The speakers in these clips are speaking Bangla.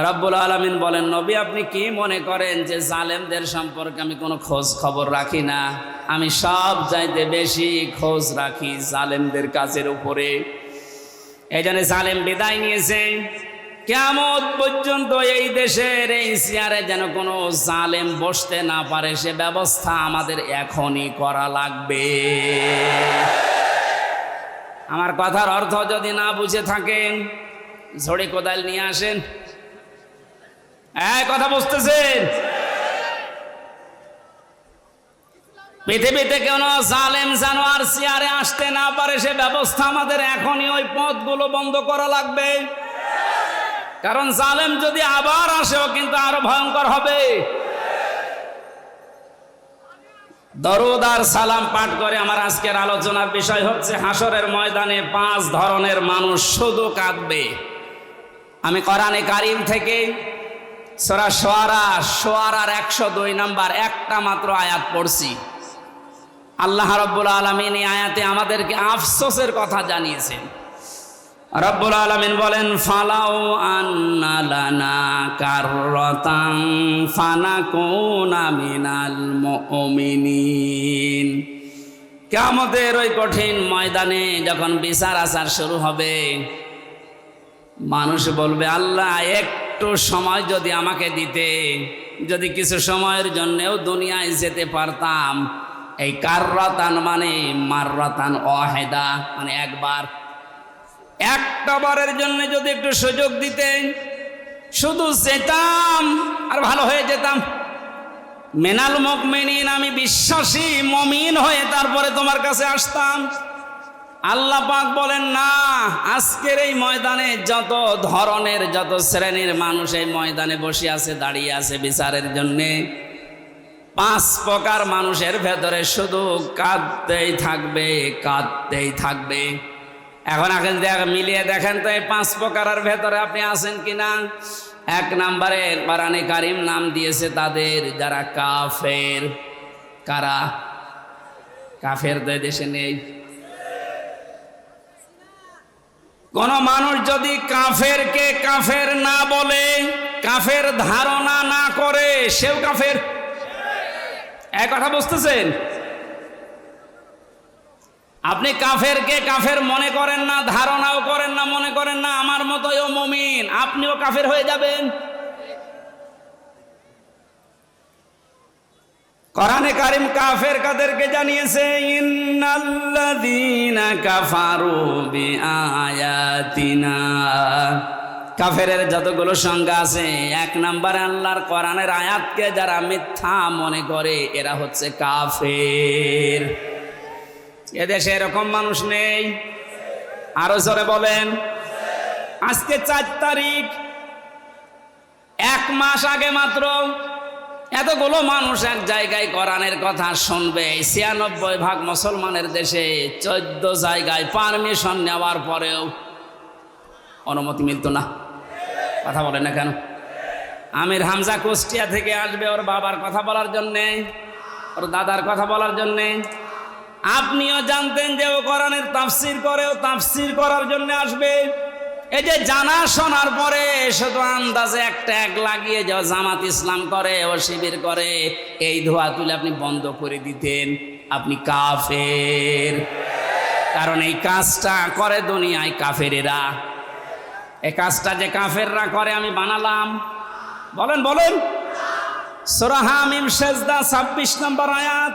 রাব্বুল আলমিন বলেন, নবী, আপনি কি মনে করেন যে জালেমদের সম্পর্কে আমি কোনো খোঁজ খবর রাখি না? আমি সব চাইতে বেশি খোঁজ রাখি জালেমদের কাজের উপরে। এই জন্য জালেম বিদায় নিয়েছে। কেমন পর্যন্ত এই দেশের এই চেয়ারে যেন কোনো জালেম বসতে না পারে, সে ব্যবস্থা আমাদের এখনই করা লাগবে। আমার কথার অর্থ যদি না বুঝে থাকেন, ঝড়ে কোদাল নিয়ে আসেন। হ্যাঁ কথা বুঝতেছেন? পৃথিবীতে কোনো জালেম জানোয়ার চেয়ারে আসতে না পারে, সে ব্যবস্থা আমাদের এখনই ওই পথগুলো বন্ধ করা লাগবে। কারণ জালেম যদি আবার আসেও কিন্তু আরও ভয়ঙ্কর হবে। দরুদ আর সালাম পাঠ করে আমার আজকের আলোচনার বিষয় হচ্ছে হাসরের ময়দানে পাঁচ ধরনের মানুষ শুধু কাঁদবে। আমি কোরআনে কারিম থেকে সোরা সোয়ারা, সোয়ারার একশো দুই নাম্বার, একটা মাত্র আয়াত পড়ছি। আল্লাহ রব্বুল আলমিন এই আয়াতে আমাদেরকে আফসোসের কথা জানিয়েছেন। রব্বুল আলমিন বলেন ফালাও আন্না লানা কাররতাং ফানাকুনা মিনাল ওই কঠিন ময়দানে যখন বিচার আচার শুরু হবে, মানুষ বলবে, আল্লাহ একটু সময় যদি আমাকে দিতে, যদি কিছু সময়ের জন্যেও দুনিয়ায় যেতে পারতাম, এই কাররাতান মানে মাররাতান অহেদা মানে একবার। একটা বারের জন্য যদি একটু সুযোগ দিতেন শুধু যেতাম আর ভালো হয়ে যেতাম। মেনাল মকমেনিন আমি বিশ্বাসী মমিন হয়ে তারপরে তোমার কাছে আসতাম। আল্লাহ পাক বলেন, না, আজকের এই ময়দানে যত ধরনের, যত শ্রেণির মানুষ এই ময়দানে বসে আছে, দাঁড়িয়ে আছে বিচারের জন্যে, পাঁচ প্রকার মানুষের ভেতরে শুধু কাঁদতেই থাকবে কাঁদতেই থাকবে। এখন এখন দেখ, মিলিয়ে দেখেন তো এই পাঁচ প্রকারের ভেতরে আপনি আছেন কিনা? এক নাম্বারে বারানি কারিম নাম দিয়েছে তাদের যারা কাফের। কারা? কাফের দেশে নেই। কোন মানুষ যদি কাফেরকে কাফের না বলে, কাফের ধারণা না করে, সেও কাফের। এক কথা বুঝতেছেন? আপনি কাফেরকে কাফের মনে করেন না, ধারণাও করেন না, মনে করেন না, আমার মতোই মমিন, আপনিও কাফের হয়ে যাবেন। কোরআনে কারিম কাফের কাদেরকে জানিয়েছে, ইন্নাল্লাযীনা কাফারু বিআয়াতিনা। কাফেরের যতগুলো সংজ্ঞা আছে, এক নম্বরে আল্লাহর কোরআনের আয়াতকে যারা মিথ্যা মনে করে, এরা হচ্ছে কাফের। এদেশে এরকম মানুষ নেই। আরও জোরে বলেন, আজকে চার তারিখ, এক মাস আগে মাত্র এতগুলো মানুষ এক জায়গায় কোরআনের কথা শুনবে, ছিয়ানব্বই ভাগ মুসলমানের দেশে চোদ্দ জায়গায় পারমিশন নেওয়ার পরেও অনুমতি মিলত না। কথা বলে না কেন? আমির হামজা কুষ্টিয়া থেকে আসবে ওর বাবার কথা বলার জন্যে, ওর দাদার কথা বলার জন্যে। আপনিও জানতেন যে ও কোরআনের তাফসির করে ও তাফসির করার জন্য আসবে। এই যে জানা শোনার পরে শুধু আন্দাজে একটা এক লাগিয়ে যে ও জামাত ইসলাম করে, ও শিবির করে, এই ধোয়া তুলে আপনি বন্ধ করে দিতেন। আপনি কাফের। কারণ এই কাজটা করে দুনিয়ায় কাফেরেরা। এই কাজটা যে কাফেররা করে, আমি বানালাম। বলেন বলেন। সোরাহামিম শেজদা ছাব্বিশ নম্বর আয়াত।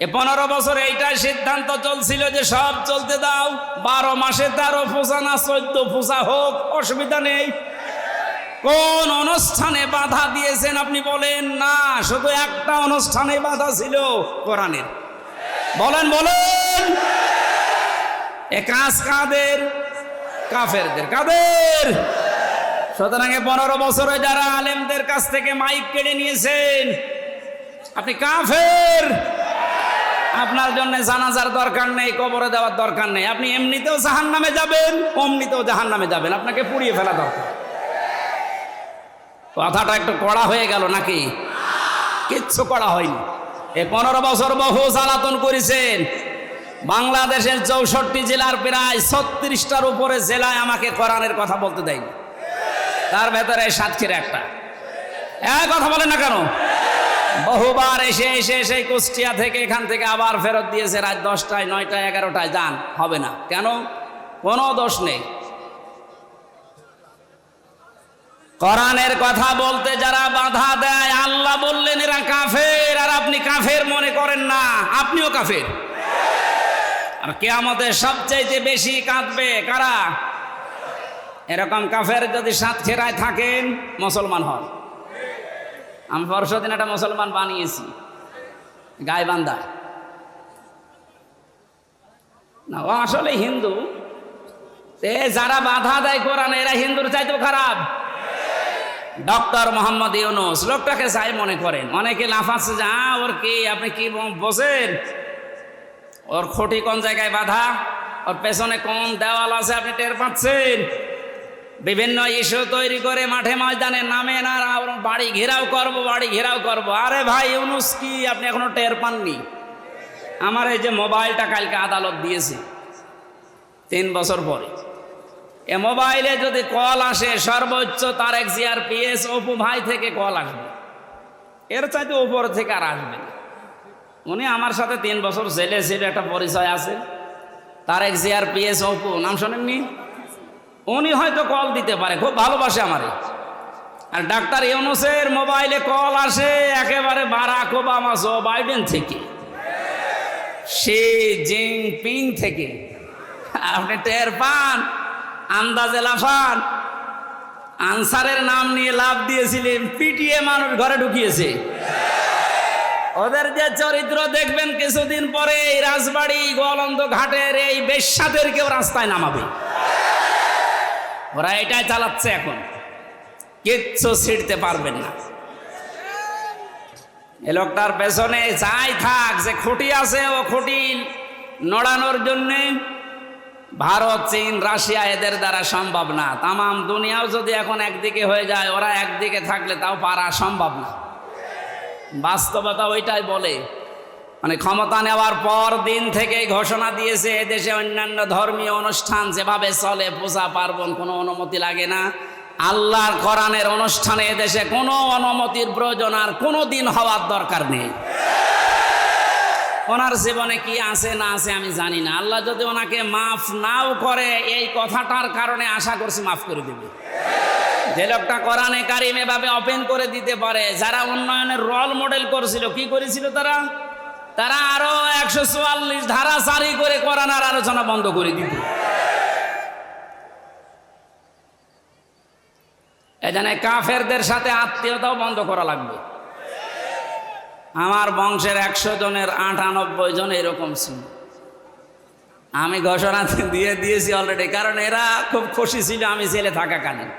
এ পনেরো বছর এইটাই সিদ্ধান্ত চলছিল যে সব চলতে দাও, বারো মাসে তেরো পূজা না চোদ্দ পূজা হোক, অসুবিধা নেই। কোন অনুষ্ঠানে বাধা দিয়েছেন আপনি বলেন? না, শুধু একটা অনুষ্ঠানে বাধা ছিল কোরআনের। বলেন বলেন। এ কাজ কাদের? কাফেরদের। কাদের? সুতরাং পনেরো বছরে যারা আলেমদের কাছ থেকে মাইক কেড়ে নিয়েছেন, আপনি কাফের। আপনার জন্য জানাজার দরকার নেই, কবরে দেওয়ার দরকার নেই। আপনি এমনিতেও জাহান নামে যাবেন, অমনিতেও জাহান নামে যাবেন। আপনাকে পুড়িয়ে ফেলা দরকার। কথাটা একটু কড়া হয়ে গেল নাকি? কিচ্ছু করা হয়নি। এ পনেরো বছর বহু জ্বালাতন করেছেন। বাংলাদেশের চৌষট্টি জেলার প্রায় ছত্রিশটার উপরে জেলায় আমাকে কোরআনের কথা বলতে দেয়নি। তার ভেতরে সাতক্ষীরা একটা। এক কথা বলে না কেন? বহুবার এসে এসে এসে কুষ্টিয়া থেকে এখান থেকে আবার ফেরত দিয়েছে। রাত দশটায়, নয়টায়, এগারোটায়। যান, হবে না। কেন? কোনো দোষ নেই। কোরআনের কথা বলতে যারা বাধা দেয়, আল্লাহ বললেন, এরা কাফের। আর আপনি কাফের মনে করেন না। আপনিও কাফের। আর কেয়ামতে সবচাইতে বেশি কাঁদবে কারা? এরকম কাফের যদি সাতক্ষীরায় থাকেন, মুসলমান হন। আমি পরশু দিন একটা মুসলমান বানিয়েছি, গাইবান্ধা। না, ও আসলে হিন্দু। এ যারা বাধা দেয় কোরআন, এরা হিন্দুর চাইতেও খারাপ। ডক্টর মোহাম্মদ ইউনুস, লোকটাকে চাই মনে করেন, অনেকে লাফাচ্ছে যে হ্যাঁ ওর কি? আপনি কি বসেন? ওর খুঁটি কোন জায়গায় বাধা? ওর পেছনে কোন দেওয়াল আছে আপনি টের পাচ্ছেন? বিভিন্ন ইস্যু তৈরি করে মাঠে ময়দানে নামে না বাড়ি ঘেরাও করব, বাড়ি ঘেরাও করব। আরে ভাই, ইউনুস কি? আপনি এখনও টের পাননি? আমার এই যে মোবাইলটা কালকে আদালত দিয়েছে, তিন বছর পরে। এ মোবাইলে যদি কল আসে, সর্বোচ্চ তার এক জিয়ার পিএস অপু ভাই থেকে কল আসবে। এর চাইতে ওপর থেকে আর আসবে উনি আমার সাথে তিন বছর জেলে ছিল, একটা পরিচয় আছে। তার এক জিয়ার পিএস অপু, নাম শোনেননি? উনি হয়তো কল দিতে পারে, খুব ভালোবাসে আমারে। আর ডাক্তার ইউনুসের মোবাইলে কল আসে একেবারে বারাক ওবামা, জো বাইডেন থেকে। সে জিনপিং থেকে। আপনি টের পান? আন্দাজে লাফান। আনসারের নাম নিয়ে লাভ দিয়েছিলেন, পিটিয়ে মানুষ ঘরে ঢুকিয়েছে। ওদের যে চরিত্র দেখবেন, কিছুদিন পরে এই রাজবাড়ি গোয়ালন্দ ঘাটের এই বেশ্যাদেরকেও রাস্তায় নামাবে। ওরা এটাই চালাচ্ছে এখন। কিচ্ছু ছিঁড়তে পারবেন না। এ লোকটার পেছনে যাই থাক, যে খুঁটি আছে ও খুঁটি নড়ানোর জন্যে ভারত, চীন, রাশিয়া এদের দ্বারা সম্ভব না। তামাম দুনিয়াও যদি এখন একদিকে হয়ে যায়, ওরা একদিকে থাকলে তাও পারা সম্ভব না। বাস্তবতা ওইটাই বলে। মানে ক্ষমতা নেওয়ার পর দিন থেকে ঘোষণা দিয়েছে এদেশে অন্যান্য ধর্মীয় অনুষ্ঠান যেভাবে চলে, পূজা পার্বণ কোনো অনুমতি লাগে না। আল্লাহর কোরআনের অনুষ্ঠানে এদেশে কোনো অনুমতির প্রয়োজন আর কোনো দিন হওয়ার দরকার নেই। ওনার জীবনে কি আছে না আছে আমি জানি না। আল্লাহ যদি ওনাকে মাফ নাও করে, এই কথাটার কারণে আশা করছি মাফ করে দেবে। যে লোকটা কোরআনে কারিম এভাবে ওপেন করে দিতে পারে, যারা উন্নয়নের রোল মডেল করেছিল, কি করেছিল তারা? তারা আরও একশো চুয়াল্লিশ ধারা জারি করে কোরআনার আলোচনা বন্ধ করে দিত। এখানে কাফেরদের সাথে আত্মীয়তাও বন্ধ করা লাগবে। আমার বংশের একশো জনের আটানব্বই জন এরকম ছিল। আমি ঘোষণা দিয়ে দিয়েছি অলরেডি কারণ এরা খুব খুশি ছিল আমি ছেলে থাকা থাকাকালীন।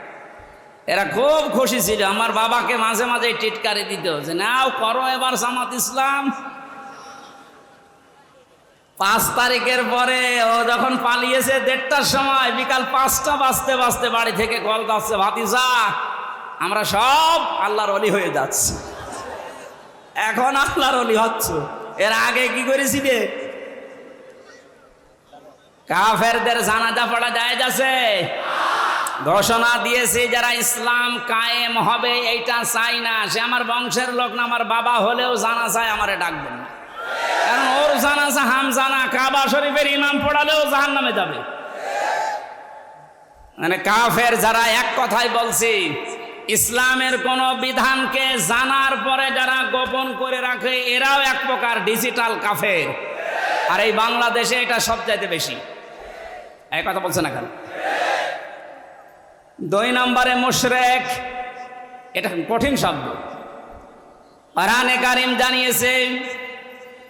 এরা খুব খুশি ছিল। আমার বাবাকে মাঝে মাঝে টিটকারি দিত যে, নাও করো এবার জামাত ইসলাম। পাঁচ তারিখের পরে ও যখন পালিয়েছে দেড়টার সময়, বিকাল পাঁচটা বাজতে বাজতে বাড়ি থেকে কল করছে, ভাতিজা, আমরা সব আল্লাহর অলি হয়ে যাচ্ছি। এখন আল্লাহর অলি হচ্ছ। এর আগে কি করেছিলে কাফেরদের জানাজা পড়া যায় যাচ্ছে ঘোষণা দিয়েছে যারা ইসলাম কায়েম হবে, এইটা চাই না। সে আমার বংশের লোক না, আমার বাবা হলেও জানা চায় আমারে ডাকবেন না। কারণ ওর জানাজা হাম জানা কাবা শরীফের ইমাম পড়ালেও জাহান নামে যাবে। মানে কাফের যারা এক কথাই বলছি, ইসলামের কোন বিধানকে জানার পরে যারা গোপন করে রাখে, এরাও এক প্রকার ডিজিটাল কাফের। আর এই বাংলাদেশে এটা সবচাইতে বেশি। এই কথা বলছে না কেন? দুই নম্বরে মুশরেক, এটা কঠিন শব্দ। কোরআনে কারিম জানিয়েছে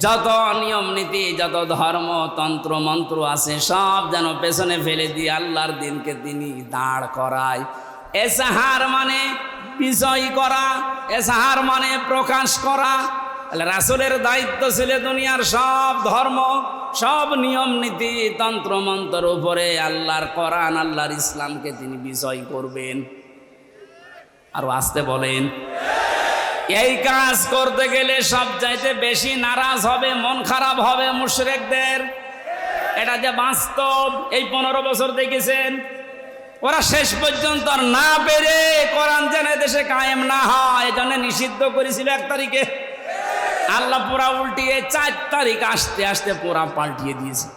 যত নিয়ম নীতি, যত ধর্ম, তন্ত্র, মন্ত্র আছে, সব যেন পেছনে ফেলে দিয়ে আল্লাহর দিনকে তিনি দাঁড় করায়। এসাহার মানে বিজয় করা, এসাহার মানে প্রকাশ করা। রাসূলের দায়িত্ব ছিল দুনিয়ার সব ধর্ম, সব নিয়ম নীতি, তন্ত্র মন্ত্র উপরে আল্লাহর করান আল্লাহর ইসলামকে তিনি বিজয় করবেন। আরও আসতে বলেন। এই কাজ করতে গেলে সব চাইতে বেশি নারাজ হবে, মন খারাপ হবে মুশরেকদের। এটা যে বাস্তব, এই পনেরো বছর দেখেছেন? ওরা শেষ পর্যন্ত না পেরে কোরআন যেন দেশে কায়েম না হয়, এই জন্য নিষিদ্ধ করেছিল এক তারিখে। আল্লাহ পুরা উল্টিয়ে চার তারিখ আসতে আসতে পুরা পাল্টিয়ে দিয়েছে।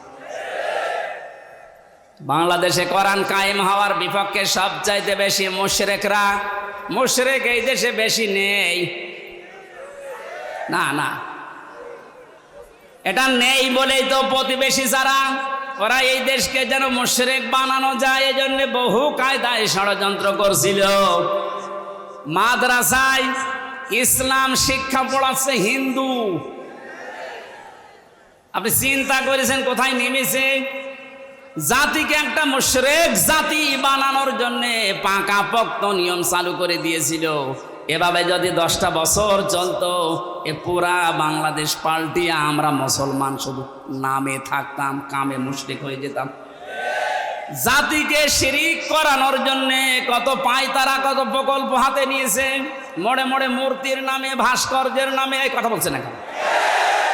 বাংলাদেশে কোরআন কায়েম হওয়ার বিপক্ষে সব চাইতে বেশি মুশরেকরা মুশরেক এই দেশে বেশি নেই। না না। এটা নেই বলেই তো প্রতিবেশী যারা, ওরা এই দেশকে যেন মুশরেক বানানো যায় এই জন্য বহু কায়দায় ষড়যন্ত্র করছিল। মাদ্রাসায় ইসলাম শিক্ষা পড়াচ্ছে হিন্দু। আপনি চিন্তা করেছেন কোথায় নেমেছে? জাতিকে একটা মুশরেক জাতি বানানোর জন্য পাকা পক্ত নিয়ম চালু করে দিয়েছিল। এভাবে যদি দশটা বছর চলতো, এ পুরা বাংলাদেশ পাল্টিয়ে আমরা মুসলমান শুধু নামে থাকতাম, কামে মুশরিক হয়ে যেতাম। জাতিকে শিরিক করানোর জন্য কত পায়তারা কত প্রকল্প হাতে নিয়েছে। মোড়ে মোড়ে মূর্তির নামে, ভাস্কর্যের নামে, এই কথা বলছে না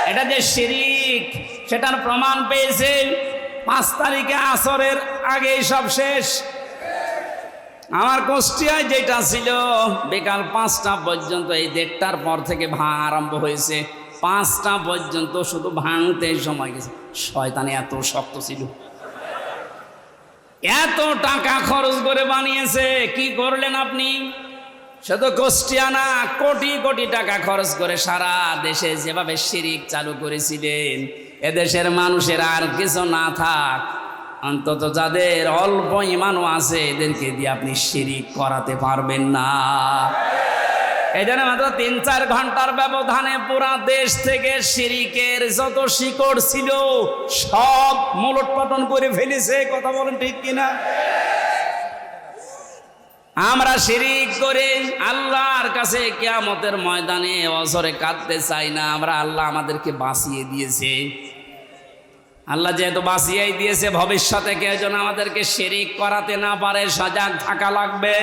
এটা যে শিরিক, সেটার প্রমাণ পেয়েছে। পাঁচ তারিখে আসরের আগেই সব শেষ। আমার কুষ্টিয়ায় যেটা ছিল, বিকাল পাঁচটা পর্যন্ত, এই দেড়টার পর থেকে ভাঙ আরম্ভ হয়েছে। পাঁচটা পর্যন্ত শুধু ভাঙতে সময় গেছে। শয়তানে এত শক্ত ছিল। এত টাকা খরচ করে বানিয়েছে, কি করলেন আপনি? শুধু কুষ্টিয়া না, কোটি কোটি টাকা খরচ করে সারা দেশে যেভাবে শিরিক চালু করেছিলেন এদেশের মানুষের আর কিছু না থাক। অন্তত যাদের অল্প ইমানও আছে, এদেরকে দিয়ে আপনি শিরিক করাতে পারবেন না। এই জন্য মাত্র তিন চার ঘণ্টার ব্যবধানে পুরা দেশ থেকে শিরিকের যত শিকড় ছিল, সব মূলট পতন করে ফেলেছে, কথা বলেন ঠিক কিনা? আমরা শিরিক করে আল্লাহর কাছে কেয়ামতের ময়দানে অসরে কাঁদতে চাই না। আমরা আল্লাহ আমাদেরকে বাঁচিয়ে দিয়েছে। আল্লাহ যেহেতু বাঁচিয়েই দিয়েছে, ভবিষ্যতে কেউ যেন আমাদেরকে শিরিক করাতে না পারে, সজাগ থাকা লাগবে।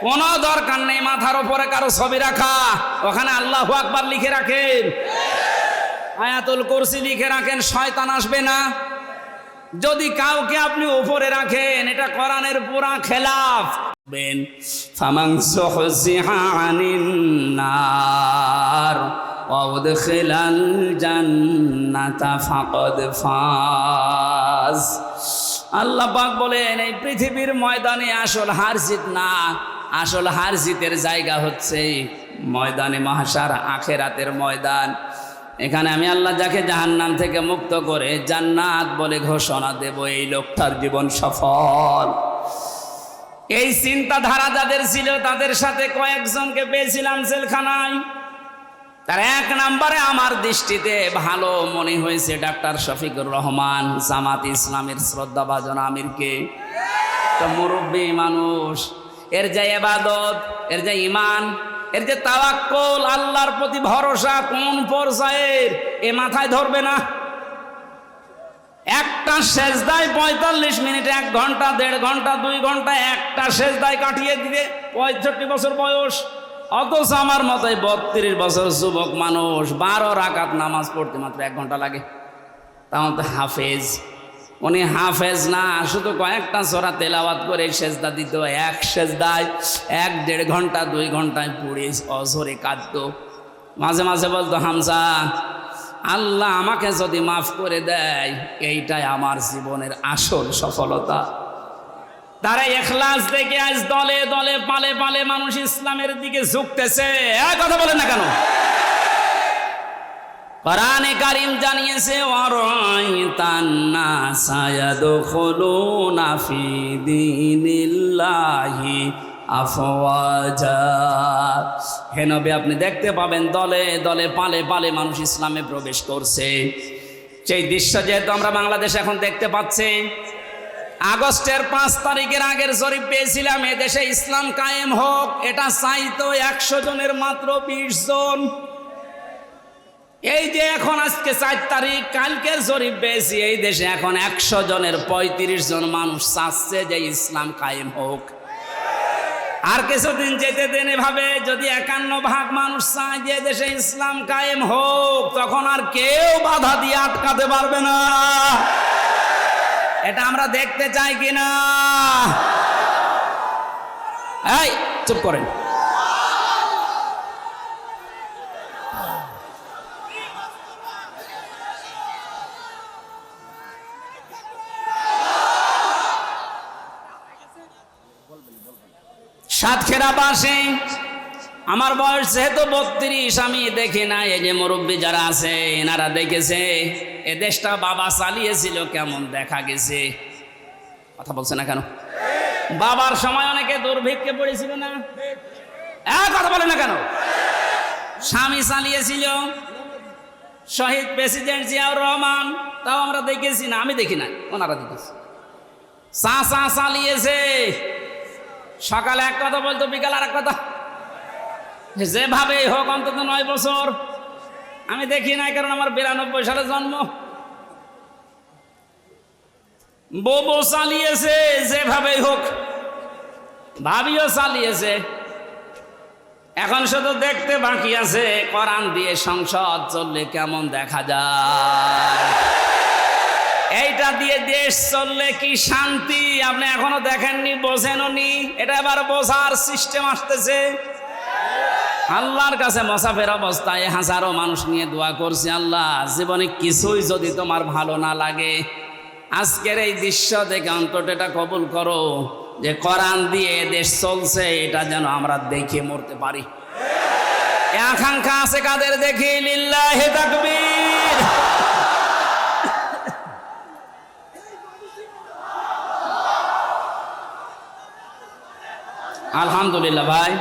কোনো দরকার নেই মাথার উপরে কারও ছবি রাখা। ওখানে আল্লাহ আকবার লিখে রাখেন। আয়াতুল কুরসি লিখে রাখেন, শয়তান আসবে না। যদি কাউকে আপনি ওপরে রাখেন, এটা কোরআনের পুরা খেলাফ। আল্লাপাক বলেন, এই পৃথিবীর ময়দানে আসল হার জিত না, আসল হার জিতের জায়গা হচ্ছে ময়দানে মহাসার আখেরাতের ময়দান। এখানে আমি আল্লাহ যাকে জাহান্নাম থেকে মুক্ত করে জান্নাত বলে ঘোষণা দেব, এই লোকটার জীবন সফল। এই চিন্তাধারা যাদের ছিল, তাদের সাথে কয়েকজনকে পেয়েছিলাম জেলখানায়। তার এক নম্বরে আমার দৃষ্টিতে ভালো মনে হয়েছে ডাক্তার শফিকুর রহমান, জামাত ইসলামের শ্রদ্ধাভাজন আমিরকে। তো মুরব্বী মানুষ, এর যে এবাদত, এর যে ইমান এর যে তাওয়াক্কল, আল্লাহর প্রতি ভরসা কোন পর্যায়ের, এ মাথায় ধরবে না। একটা সেজদায় পঁয়তাল্লিশ মিনিট এক ঘণ্টা, দেড় ঘণ্টা, দুই ঘণ্টা একটা সেজদায় কাটিয়ে দিবে, পঁয়ষট্টি বছর বয়স। অথচ আমার মতোই বত্রিশ বছর যুবক মানুষ বারো রাকাত নামাজ পড়তে মাত্র এক ঘণ্টা লাগে। তাও তো হাফেজ। উনি হাফেজ না, শুধু কয়েকটা সোরা তেলাওয়াত করে সেজদা দিত, এক সেজদায় এক দেড় ঘণ্টা, দুই ঘন্টায় পড়ে অঝরে কাঁদত। মাঝে মাঝে বলতো হামসা আল্লাহ আমাকে যদি মাফ করে দেয়, এইটাই আমার জীবনের আসল সফলতা। তারা এখলাস দেখে আজ দলে দলে পালে পালে মানুষ ইসলামের দিকে ঝুঁকতেছে। কথা বলেন না কেন? কোরআনে কারিম জানিয়েছে হে নবী, আপনি দেখতে পাবেন দলে দলে পালে পালে মানুষ ইসলামে প্রবেশ করছে। সেই দৃশ্য যেহেতু আমরা বাংলাদেশ এখন দেখতে পাচ্ছি, আগস্টের পাঁচ তারিখের আগের জরিপ পেয়েছিলাম এদেশে ইসলাম কায়েম হোক, এটা চাইতো একশো জনের মাত্র বিশ জন। এই যে এখন আজকে চার তারিখ, কালকের জরিপ পেয়েছি, এই দেশে এখন একশো জনের পঁয়ত্রিশ জন মানুষ চাচ্ছে যে ইসলাম কায়েম হোক। আর কিছুদিন যেতে দেন এভাবে যদি একান্ন ভাগ মানুষ চায় যে দেশে ইসলাম কায়েম হোক, তখন আর কেউ বাধা দিয়ে আটকাতে পারবে না। এটা আমরা দেখতে চাই কিনা? এই, চুপ করেন। সাতক্ষীরা পাশে আমার বয়স যেহেতু বত্রিশ, আমি দেখি না এই যে মুরব্বী যারা আছে, এনারা দেখেছে, এ দেশটা বাবা চালিয়েছিল, কেমন দেখা গেছে। কথা বলছে না কেন? বাবার সময় অনেকে দুর্ভিক্ষে পড়েছিল না? কথা বলে না কেন? স্বামী চালিয়েছিল, শহীদ প্রেসিডেন্ট জিয়াউর রহমান, তাও আমরা দেখেছি না, আমি দেখি নাই, ওনারা দেখেছি। চা চা চালিয়েছে সকালে এক কথা বলতো, বিকাল আর এক কথা। যেভাবে হোক, অন্তত নয় বছর। আমি দেখি নাই, কারণ আমার বিরানব্বই সালে জন্ম। বউ চালিয়েছে যেভাবে হোক। ভাবিও চালিয়েছে। এখন শুধু দেখতে বাকি আছে, কোরআন দিয়ে সংসদ চললে কেমন দেখা যায়? এইটা দিয়ে দেশ চললে কি শান্তি? আপনি এখনও দেখেননি বোঝেনও নি এটা এবার বোঝার সিস্টেম আসতেছে। আল্লাহর কাছে মসাফের অবস্থায় হাজারো মানুষ নিয়ে দোয়া করছে, আল্লাহ, জীবনে কিছুই যদি তোমার ভালো না লাগে, আজকের এই দৃশ্য দেখে অন্তত এটা কবুল করো, যে কোরআন দিয়ে দেশ চলছে, এটা যেন আমরা দেখে মরতে পারি। আকাঙ্ক্ষা আছে কাদের দেখি? লিল্লাহে তাকবীর। আলহামদুলিল্লাহ ভাই।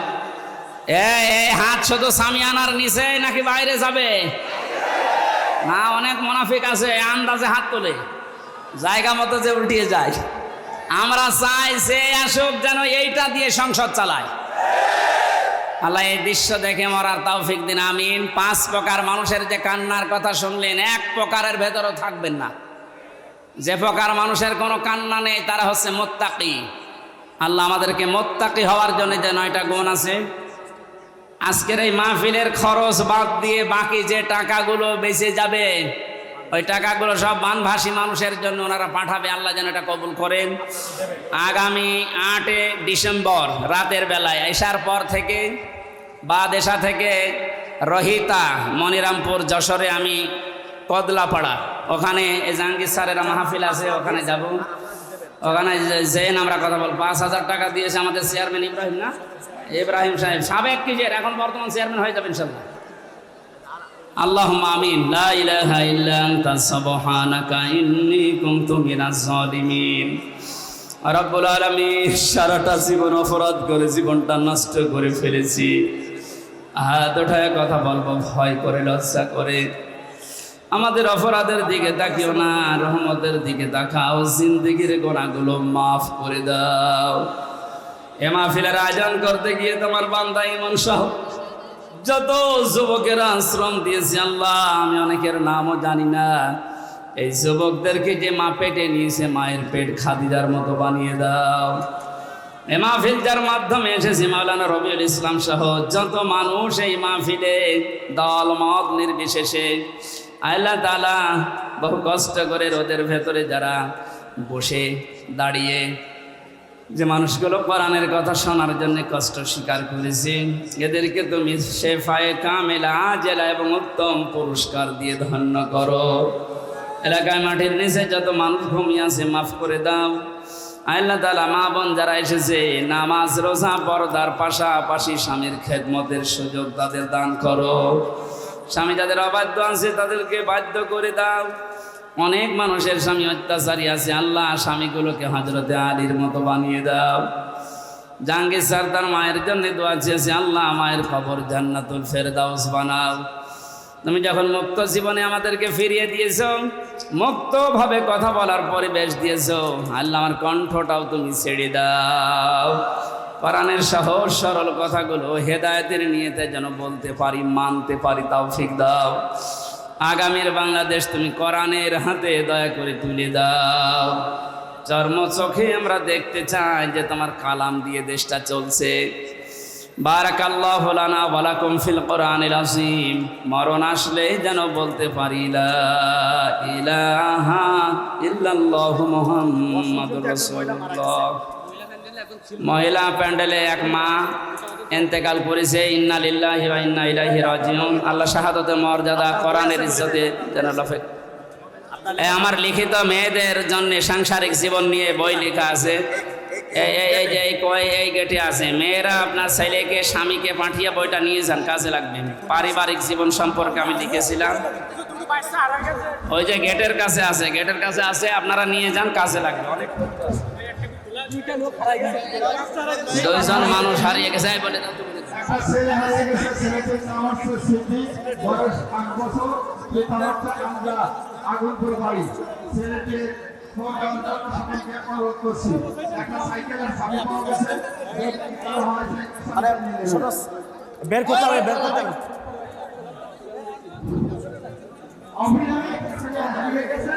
হাত শুধু সামিয়ানার নিচে নাকি বাইরে যাবে? না, অনেক মোনাফিক আছে আন্দাজে হাত তোলে। জায়গা মতো যে উল্টিয়ে যায়। আমরা চাই সে আসুক যেন এইটা দিয়ে সংসদ চালায়। আল্লাহ এই দৃশ্য দেখে মরার তৌফিক দিন, আমিন। পাঁচ প্রকার মানুষের যে কান্নার কথা শুনলেন, এক প্রকারের ভেতরও থাকবেন না। যে প্রকার মানুষের কোনো কান্না নেই, তারা হচ্ছে মোত্তাকি। আল্লাহ আমাদেরকে মোত্তাকি হওয়ার জন্য যে নয়টা গুণ আছে। আজকের এই মাহফিলের খরচ বাদ দিয়ে বাকি যে টাকাগুলো বেঁচে যাবে, ওই টাকাগুলো সব বানভাসী মানুষের জন্য ওনারা পাঠাবে, আল্লাহ যেন এটা কবুল করেন। আগামী আটে ডিসেম্বর রাতের বেলায় এসার পর থেকে বা দেশা থেকে রহিতা, মনিরামপুর, যশোরে আমি কদলাপাড়া, ওখানে জাহাঙ্গীর স্যারেরা মাহফিল আছে, ওখানে যাব। ওখানে যেন আমরা কথা বল পাঁচ হাজার টাকা দিয়েছে আমাদের চেয়ারম্যান ইব্রাহিম, না? ইব্রাহিম সাহেব, সাবেক কিজের এখন বর্তমান চেয়ারম্যান হয়ে যাবেন ইনশাল্লাহ। আল্লাহ আমিন। লা ইলাহা ইল্লা আনতা, সুবহানাকা ইন্নী কুনতু মিনাজ জালিমিন রব্বুল আলামিন, সারাটা জীবন অপরাধ করে জীবনটা নষ্ট করে ফেলেছি। হাত ওঠায় কথা বলব, ভয় করে, লজ্জা করে। আমাদের অপরাধের দিকে তাকিও না, রহমতের দিকে তাকাও, জিন্দিগির গোনাগুলো মাফ করে দাও। এ মাহফিলের আয়োজন করতে গিয়ে তোমার বান্দা ইমন সহ, যত যুবকেরা আশ্রম দিয়েছে আল্লাহ, আমি অনেকের নামও জানি না। এই যুবকদেরকে যে মা পেটে নিয়েছে, মায়ের পেট খাদিজার মতো বানিয়ে দাও। এ মাহফিল যার মাধ্যমে এসেছে মাওলানা রবিউল ইসলাম সহ, যত মানুষ এই মাহফিলে দল মত নির্বিশেষে আল্লাহ তালা বহু কষ্ট করে রোদের ভেতরে যারা বসে দাঁড়িয়ে যে মানুষগুলো কোরআনের কথা শোনার জন্য কষ্ট স্বীকার করেছে, এদেরকে তুমি শেফায়ে কামেলা জেলা এবং উত্তম পুরস্কার দিয়ে ধন্য করো। এলাকায় মাটির নিচে যত মানুষ ঘুমিয়ে আছে, মাফ করে দাও। আল্লাহ তালা মা বোন যারা এসেছে, নামাজ, রোজা, পর্দার পাশাপাশি স্বামীর খেদমতের সুযোগ তাদের দান করো। স্বামী যাদের অবাধ্য আছে তাদেরকে বাধ্য করে দাও। অনেক মানুষের স্বামী অত্যাচারী আছে। আল্লাহ স্বামীগুলোকে হজরতে আলীর মতো বানিয়ে দাও। জাহাঙ্গীর স্যার তার মায়ের জন্য দোয়া চেয়েছে, আল্লাহ মায়ের খবর জান্নাতুল ফের ফেরদাউস বানাও। তুমি যখন মুক্ত জীবনে আমাদেরকে ফিরিয়ে দিয়েছ, মুক্তভাবে কথা বলার পরিবেশ দিয়েছ, আল্লাহ আমার কণ্ঠটাও তুমি ছেড়ে দাও। কোরআনের সহজ সরল কথাগুলো হেদায়েতের নিয়েতে যেন বলতে পারি মানতে পারি তাও ঠিক দাও। আগামীর বাংলাদেশ তুমি কোরআনের হাতে দয়া করে তুলে দাও। চর্ম চোখে আমরা দেখতে চাই যে তোমার কালাম দিয়ে দেশটা চলছে। বারাকাল্লাহ লানা ওয়ালাকুম ফিল কোরআনিল মরণ আসলে যেন বলতে পারি লা ইলাহা ইল্লাল্লাহু মুহাম্মাদুর রাসূলুল্লাহ। মহিলা প্যান্ডেলে এক মা এন্তেকাল করেছে, ইন্না লিল্লাহি ইন্না ইলাইহি রাজিউন। আল্লাহ শাহাদাতের মর্যাদা, কোরআনের ইজ্জতে যেন আমার লিখিত মেয়েদের জন্য সাংসারিক জীবন নিয়ে বই লেখা আছে। এই কয়, এই গেটে আছে, মেয়েরা আপনার ছেলেকে, স্বামীকে পাঠিয়ে বইটা নিয়ে যান, কাজে লাগবে। পারিবারিক জীবন সম্পর্কে আমি লিখেছিলাম। ওই যে গেটের কাছে আছে, গেটের কাছে আছে, আপনারা নিয়ে যান, কাজে লাগবে, অনেক। দুইজন মানুষ হারিয়ে গেছে বলে একটা ছেলে হারিয়ে গেছে ছেলেটির নাম হচ্ছে সিদ্ধি বয়স আট বছর পিতার আমরা আগুনপুর বাড়ি। ছেলেটি ফোন যন্ত্র সবাইকে অনুরোধ করছি। একটা সাইকেলের চাবি পাওয়া গেছে এই কালো হয়েছে, সাইকেল নিয়ে নেবে। বের করতে হবে বের করতে হবে। অভিনয় হারিয়ে গেছে